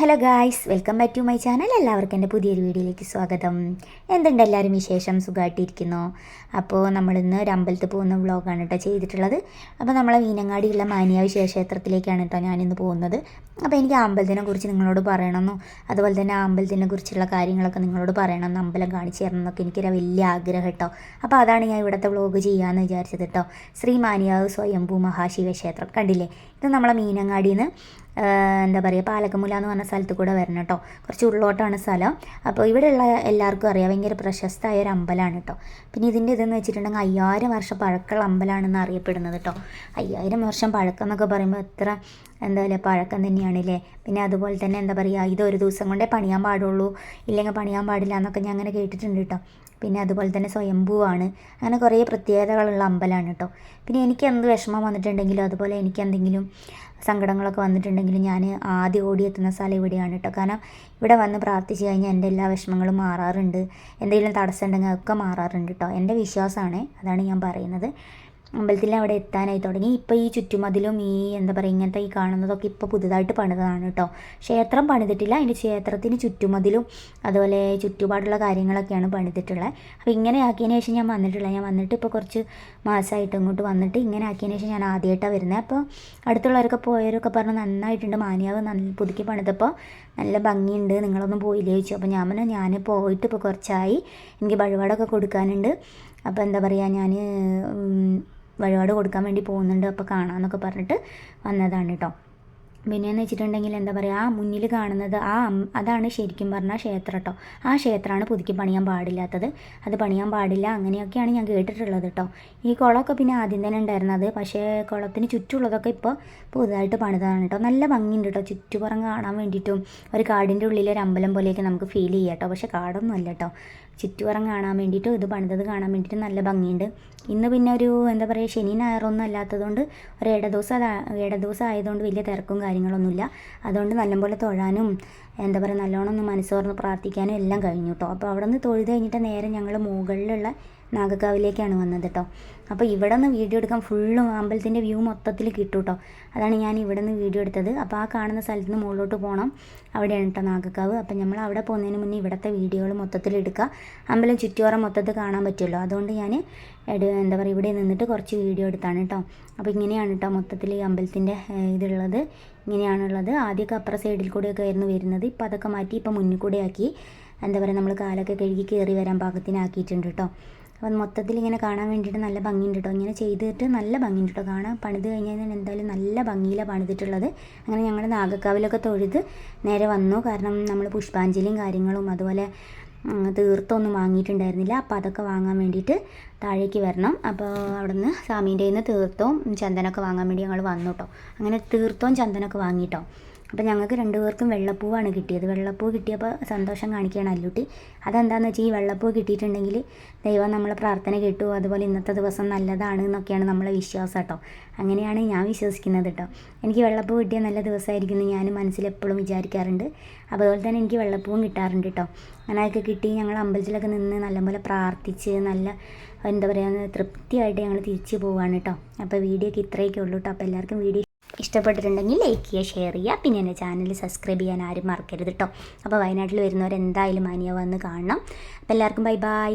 Hello guys welcome back to my channel എല്ലാവർക്കും എന്റെ പുതിയൊരു വീഡിയോയിലേക്ക് സ്വാഗതം. എന്തുണ്ട് എല്ലാവരും വിശേഷം? സുഖമായിട്ടിരിക്കുന്നു? അപ്പോൾ നമ്മളിന്ന് ഒരു പോകുന്ന വ്ളോഗാണ് കേട്ടോ ചെയ്തിട്ടുള്ളത്. അപ്പോൾ നമ്മളെ മീനങ്ങാടിയുള്ള മാനിയാവ് ശിവക്ഷേത്രത്തിലേക്കാണ് കേട്ടോ ഞാനിന്ന് പോകുന്നത്. അപ്പോൾ എനിക്ക് അമ്പലത്തിനെ കുറിച്ച് നിങ്ങളോട് പറയണമെന്നോ അതുപോലെ തന്നെ ആ അമ്പലത്തിനെ കുറിച്ചുള്ള കാര്യങ്ങളൊക്കെ നിങ്ങളോട് പറയണമെന്ന് അമ്പലം കാണിച്ചു തരണം എന്നൊക്കെ എനിക്കൊരു വലിയ ആഗ്രഹം കേട്ടോ. അപ്പോൾ അതാണ് ഞാൻ ഇവിടുത്തെ വ്ളോഗ് ചെയ്യാമെന്ന് വിചാരിച്ചത് കേട്ടോ. ശ്രീ മാനിയാവ് സ്വയംഭൂ മഹാശിവക്ഷേത്രം കണ്ടില്ലേ? ഇത് നമ്മളെ മീനങ്ങാടിയിൽ നിന്ന് എന്താ പറയുക പാലക്കമുല എന്ന് പറഞ്ഞ സ്ഥലത്ത് കൂടെ വരണം കേട്ടോ കുറച്ച് ഉള്ളോട്ടാണ് സ്ഥലം. അപ്പോൾ ഇവിടെയുള്ള എല്ലാവർക്കും അറിയാം ഭയങ്കര പ്രശസ്തമായ ഒരു അമ്പലമാണ് കേട്ടോ പിന്നെ ഇതിന്റെ ഇതെന്ന് വെച്ചിട്ടുണ്ടെങ്കിൽ അയ്യായിരം വർഷം പഴക്കമുള്ള അമ്പലമാണെന്ന് അറിയപ്പെടുന്നത് കേട്ടോ അയ്യായിരം വർഷം പഴക്കം എന്നൊക്കെ പറയുമ്പോൾ എത്ര എന്താ പറയുക പഴക്കം തന്നെയാണല്ലേ പിന്നെ അതുപോലെ തന്നെ എന്താ പറയുക ഇത് ഒരു ദിവസം കൊണ്ടേ പണിയാൻ പാടുള്ളൂ ഇല്ലെങ്കിൽ പണിയാൻ പാടില്ല എന്നൊക്കെ ഞാൻ അങ്ങനെ കേട്ടിട്ടുണ്ട് കേട്ടോ പിന്നെ അതുപോലെ തന്നെ സ്വയംഭൂവാണ് അങ്ങനെ കുറേ പ്രത്യേകതകളുള്ള അമ്പലമാണ് കേട്ടോ പിന്നെ എനിക്ക് എന്ത് വിഷമം വന്നിട്ടുണ്ടെങ്കിലും അതുപോലെ എനിക്ക് എന്തെങ്കിലും സങ്കടങ്ങളൊക്കെ വന്നിട്ടുണ്ടെങ്കിലും ഞാൻ ആദ്യം ഓടിയെത്തുന്ന സ്ഥലം ഇവിടെയാണ് കേട്ടോ കാരണം ഇവിടെ വന്ന് പ്രാർത്ഥിച്ചു കഴിഞ്ഞാൽ എന്റെ എല്ലാ വിഷമങ്ങളും മാറാറുണ്ട്. എന്തെങ്കിലും തടസ്സം ഉണ്ടെങ്കിൽ അതൊക്കെ മാറാറുണ്ട് കേട്ടോ എന്റെ വിശ്വാസമാണ് അതാണ് ഞാൻ പറയുന്നത്. അമ്പലത്തിൽ അവിടെ എത്താനായി തുടങ്ങി. ഇപ്പോൾ ഈ ചുറ്റുമതിലും ഈ എന്താ പറയുക ഇങ്ങനത്തെ ഈ കാണുന്നതൊക്കെ ഇപ്പോൾ പുതുതായിട്ട് പണിതാണ് കേട്ടോ ക്ഷേത്രം പണിതിട്ടില്ല. അതിന്റെ ക്ഷേത്രത്തിന് ചുറ്റുമതിലും അതുപോലെ ചുറ്റുപാടുള്ള കാര്യങ്ങളൊക്കെയാണ് പണിതിട്ടുള്ളത്. അപ്പോൾ ഇങ്ങനെ ആക്കിയതിന് ശേഷം ഞാൻ വന്നിട്ടില്ല. ഞാൻ വന്നിട്ട് ഇപ്പോൾ കുറച്ച് മാസമായിട്ട് ഇങ്ങോട്ട് വന്നിട്ട് ഇങ്ങനെ ആക്കിയതിന് ശേഷം ഞാൻ ആദ്യമായിട്ടാണ് വരുന്നത്. അപ്പോൾ അടുത്തുള്ളവരൊക്കെ പോയവരൊക്കെ പറഞ്ഞു നന്നായിട്ടുണ്ട് മാനിയാവ്. നല്ല പുതുക്കി പണിതപ്പോൾ നല്ല ഭംഗിയുണ്ട്. നിങ്ങളൊന്നും പോയില്ലേ? ചോദിച്ചു. അപ്പോൾ ഞാൻ പറഞ്ഞു ഞാൻ പോയിട്ട് ഇപ്പോൾ കുറച്ചായി. എനിക്ക് വഴിപാടൊക്കെ കൊടുക്കാനുണ്ട്. അപ്പോൾ എന്താ പറയുക ഞാൻ വഴിപാട് കൊടുക്കാൻ വേണ്ടി പോകുന്നുണ്ട്. അപ്പോൾ കാണാമെന്നൊക്കെ പറഞ്ഞിട്ട് വന്നതാണ് കേട്ടോ. പിന്നെയെന്ന് വെച്ചിട്ടുണ്ടെങ്കിൽ എന്താ പറയുക ആ മുന്നിൽ കാണുന്നത് ആ അതാണ് ശരിക്കും പറഞ്ഞാൽ ക്ഷേത്രം കേട്ടോ. ആ ക്ഷേത്രമാണ് പുതുക്കി പണിയാൻ പാടില്ലാത്തത്. അത് പണിയാൻ പാടില്ല അങ്ങനെയൊക്കെയാണ് ഞാൻ കേട്ടിട്ടുള്ളത് കേട്ടോ. ഈ കുളമൊക്കെ പിന്നെ ആദ്യം തന്നെ ഉണ്ടായിരുന്നത്. പക്ഷേ കുളത്തിന് ചുറ്റുമുള്ളതൊക്കെ ഇപ്പോൾ പുതുതായിട്ട് പണിതാണ് കേട്ടോ. നല്ല ഭംഗിയുണ്ട് കേട്ടോ. ചുറ്റുപുറം കാണാൻ വേണ്ടിയിട്ടും ഒരു കാടിന്റെ ഉള്ളിൽ ഒരു അമ്പലം പോലെയൊക്കെ നമുക്ക് ഫീൽ ചെയ്യാം കേട്ടോ. പക്ഷേ കാടൊന്നും അല്ല കേട്ടോ. ചുറ്റുപുറം കാണാൻ വേണ്ടിയിട്ടും ഇത് പണിതത് കാണാൻ വേണ്ടിയിട്ട് നല്ല ഭംഗിയുണ്ട്. ഇന്ന് പിന്നെ ഒരു എന്താ പറയുക ശനി ഞായറൊന്നും അല്ലാത്തതുകൊണ്ട് ഒരു ഇടദിവസം ഇടദിവസം ആയതുകൊണ്ട് വലിയ തിരക്കും കാര്യങ്ങളൊന്നുമില്ല. അതുകൊണ്ട് നല്ലപോലെ തൊഴാനും എന്താ പറയുക നല്ലോണം ഒന്ന് മനസ്സോർന്ന് പ്രാർത്ഥിക്കാനും എല്ലാം കഴിഞ്ഞു കേട്ടോ അപ്പോൾ അവിടെ നിന്ന് തൊഴുത് കഴിഞ്ഞിട്ട് നേരെ ഞങ്ങൾ മുകളിലുള്ള നാഗക്കാവിലേക്കാണ് വന്നത് കേട്ടോ അപ്പോൾ ഇവിടെ നിന്ന് വീഡിയോ എടുക്കാൻ ഫുള്ളും അമ്പലത്തിന്റെ വ്യൂ മൊത്തത്തിൽ കിട്ടും കേട്ടോ അതാണ് ഞാൻ ഇവിടെ നിന്ന് വീഡിയോ എടുത്തത്. അപ്പോൾ ആ കാണുന്ന സ്ഥലത്ത് നിന്ന് മുകളിലോട്ട് പോകണം അവിടെയാണ് കേട്ടോ നാഗക്കാവ്. അപ്പം നമ്മൾ അവിടെ പോകുന്നതിന് മുന്നേ ഇവിടുത്തെ വീഡിയോകൾ മൊത്തത്തിൽ എടുക്കുക. അമ്പലം ചുറ്റുപാറ മൊത്തത്തിൽ കാണാൻ പറ്റുമല്ലോ. അതുകൊണ്ട് ഞാൻ എന്താ പറയുക ഇവിടെ നിന്നിട്ട് കുറച്ച് വീഡിയോ എടുത്താണ് കേട്ടോ അപ്പോൾ ഇങ്ങനെയാണ് കേട്ടോ മൊത്തത്തിൽ ഈ അമ്പലത്തിന്റെ ഇതുള്ളത്. ഇങ്ങനെയാണുള്ളത്. ആദ്യമൊക്കെ അപ്പുറ സൈഡിൽ കൂടെയൊക്കെ ആയിരുന്നു വരുന്നത്. ഇപ്പോൾ അതൊക്കെ മാറ്റി ഇപ്പോൾ മുന്നിൽ കൂടെ ആക്കി എന്താ പറയുക നമ്മൾ കാലൊക്കെ കഴുകി കയറി വരാൻ പാകത്തിനാക്കിയിട്ടുണ്ട് കേട്ടോ അപ്പം മൊത്തത്തിൽ ഇങ്ങനെ കാണാൻ വേണ്ടിയിട്ട് നല്ല ഭംഗിയുണ്ട് കേട്ടോ ഇങ്ങനെ ചെയ്തിട്ട് നല്ല ഭംഗിയുണ്ട് കേട്ടോ കാണാൻ പണിത് കഴിഞ്ഞാൽ എന്തായാലും നല്ല ഭംഗിയിലാണ് പണിതിട്ടുള്ളത്. അങ്ങനെ ഞങ്ങൾ നാഗക്കാവിലൊക്കെ തൊഴുത് നേരെ വന്നു. കാരണം നമ്മൾ പുഷ്പാഞ്ജലിയും കാര്യങ്ങളും അതുപോലെ തീർത്തൊന്നും വാങ്ങിയിട്ടുണ്ടായിരുന്നില്ല. അപ്പോൾ അതൊക്കെ വാങ്ങാൻ വേണ്ടിയിട്ട് താഴേക്ക് വരണം. അപ്പോൾ അവിടെ നിന്ന് സ്വാമീന്റെ നിന്ന് തീർത്തവും ചന്ദനമൊക്കെ വാങ്ങാൻ വേണ്ടി ഞങ്ങൾ വന്നു കേട്ടോ അങ്ങനെ തീർത്തവും ചന്ദനമൊക്കെ വാങ്ങിയിട്ടോ അപ്പോൾ ഞങ്ങൾക്ക് രണ്ടുപേർക്കും വെള്ളപ്പൂവാണ് കിട്ടിയത്. വെള്ളപ്പൂ കിട്ടിയപ്പോൾ സന്തോഷം കാണിക്കുകയാണ് അല്ലുട്ടി. അതെന്താണെന്ന് വെച്ചാൽ ഈ വെള്ളപ്പൂ കിട്ടിയിട്ടുണ്ടെങ്കിൽ ദൈവം നമ്മളെ പ്രാർത്ഥന കേട്ടു. അതുപോലെ ഇന്നത്തെ ദിവസം നല്ലതാണ് എന്നൊക്കെയാണ് നമ്മളെ വിശ്വാസം കേട്ടോ. അങ്ങനെയാണ് ഞാൻ വിശ്വസിക്കുന്നത് കേട്ടോ. എനിക്ക് വെള്ളപ്പൂ കിട്ടിയ നല്ല ദിവസമായിരിക്കും ഞാൻ മനസ്സിലെപ്പോഴും വിചാരിക്കാറുണ്ട്. അതുപോലെ തന്നെ എനിക്ക് വെള്ളപ്പൂവും കിട്ടാറുണ്ട് കേട്ടോ. അങ്ങനെയൊക്കെ കിട്ടി ഞങ്ങൾ അമ്പലത്തിലൊക്കെ നിന്ന് നല്ലപോലെ പ്രാർത്ഥിച്ച് നല്ല എന്താ പറയുക തൃപ്തിയായിട്ട് ഞങ്ങൾ തിരിച്ചു പോവുകയാണ് കേട്ടോ. അപ്പോൾ വീഡിയോ ഒക്കെ ഇത്രയൊക്കെ ഉള്ളൂ കേട്ടോ. അപ്പോൾ എല്ലാവർക്കും വീഡിയോ ഇഷ്ടപ്പെട്ടിട്ടുണ്ടെങ്കിൽ ലൈക്ക് ചെയ്യുക ഷെയർ ചെയ്യുക. പിന്നെ എന്റെ ചാനൽ സബ്സ്ക്രൈബ് ചെയ്യാൻ ആരും മറക്കരുത് കേട്ടോ അപ്പോൾ വയനാട്ടിൽ വരുന്നവർ എന്തായാലും മാനിയ വന്ന് കാണണം. അപ്പോൾ എല്ലാവർക്കും ബൈ ബൈ